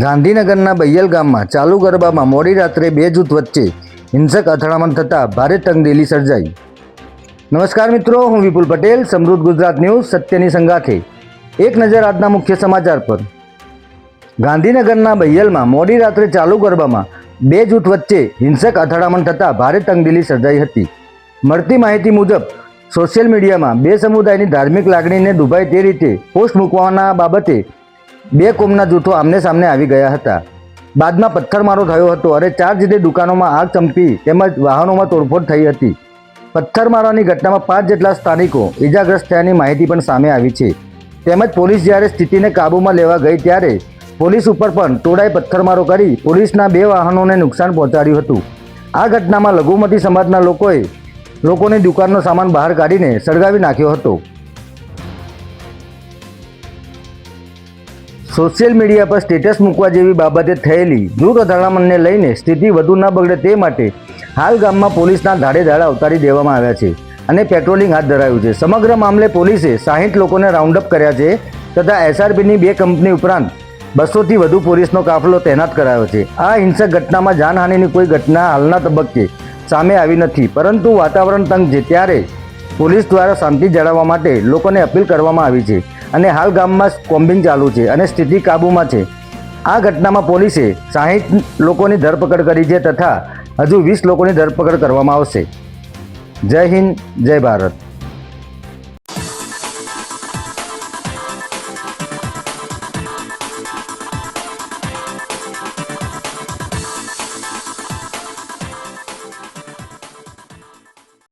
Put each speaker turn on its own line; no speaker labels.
ગાંધીનગરના બૈયલ ગામમાં ચાલુ ગરબામાં મોડી રાત્રે બે જૂથ વચ્ચે હિંસક અથડામણ થતાં ભારે તંગદિલી સર્જાઈ. નમસ્કાર મિત્રો, હું વિપુલ પટેલ, સમૃદ્ધ ગુજરાત ન્યૂઝ, સત્યની સંગાથે. એક નજર આજના મુખ્ય સમાચાર પર. ગાંધીનગરના બૈયલમાં મોડી રાત્રે ચાલુ ગરબામાં બે જૂથ વચ્ચે હિંસક અથડામણ થતાં ભારે તંગદિલી સર્જાઈ હતી. મળતી માહિતી મુજબ, સોશિયલ મીડિયામાં બે સમુદાયની ધાર્મિક લાગણીને દુભાય તે રીતે પોસ્ટ મૂકવાના બાબતે બે કોમના જૂથો આમને સામને આવી ગયા હતા. બાદમાં પથ્થરમારો થયો હતો અને ચાર જેટલી દુકાનોમાં આગ ચંપી તેમજ વાહનોમાં તોડફોડ થઈ હતી. પથ્થરમારાની ઘટનામાં પાંચ જેટલા સ્થાનિકો ઇજાગ્રસ્ત થયાની માહિતી પણ સામે આવી છે. તેમજ પોલીસ જ્યારે સ્થિતિને કાબૂમાં લેવા ગઈ ત્યારે પોલીસ ઉપર પણ ટોળાએ પથ્થરમારો કરી પોલીસના બે વાહનોને નુકસાન પહોંચાડ્યું હતું. આ ઘટનામાં લઘુમતી સમાજના લોકોએ લોકોની દુકાનનો સામાન બહાર કાઢીને સળગાવી નાખ્યો હતો. સોશિયલ મીડિયા પર સ્ટેટસ મૂકવા જેવી બાબતે થયેલી જૂથ અથડામણને લઈને સ્થિતિ વધુ ન બગડે તે માટે હાલ ગામમાં પોલીસના ધાડે ધાડા ઉતારી દેવામાં આવ્યા છે અને પેટ્રોલિંગ હાથ ધરાયું છે. સમગ્ર મામલે પોલીસે સાહીઠ લોકોને રાઉન્ડ અપ કર્યા છે તથા એસઆરપીની બે કંપની ઉપરાંત બસોથી વધુ પોલીસનો કાફલો તૈનાત કરાયો છે. આ હિંસક ઘટનામાં જાનહાનિની કોઈ ઘટના હાલના તબક્કે સામે આવી નથી, પરંતુ વાતાવરણ તંગ છે. ત્યારે પોલીસ દ્વારા શાંતિ જાળવવા માટે લોકોને અપીલ કરવામાં આવી છે. અને હાલ ગામમાં કોમ્બિંગ ચાલુ છે અને સ્થિતિ કાબૂમાં છે. આ ઘટનામાં પોલીસે સાહીઠ લોકોની ધરપકડ કરી છે તથા હજુ વીસ લોકોની ધરપકડ કરવામાં આવશે. જય હિન્દ, જય ભારત.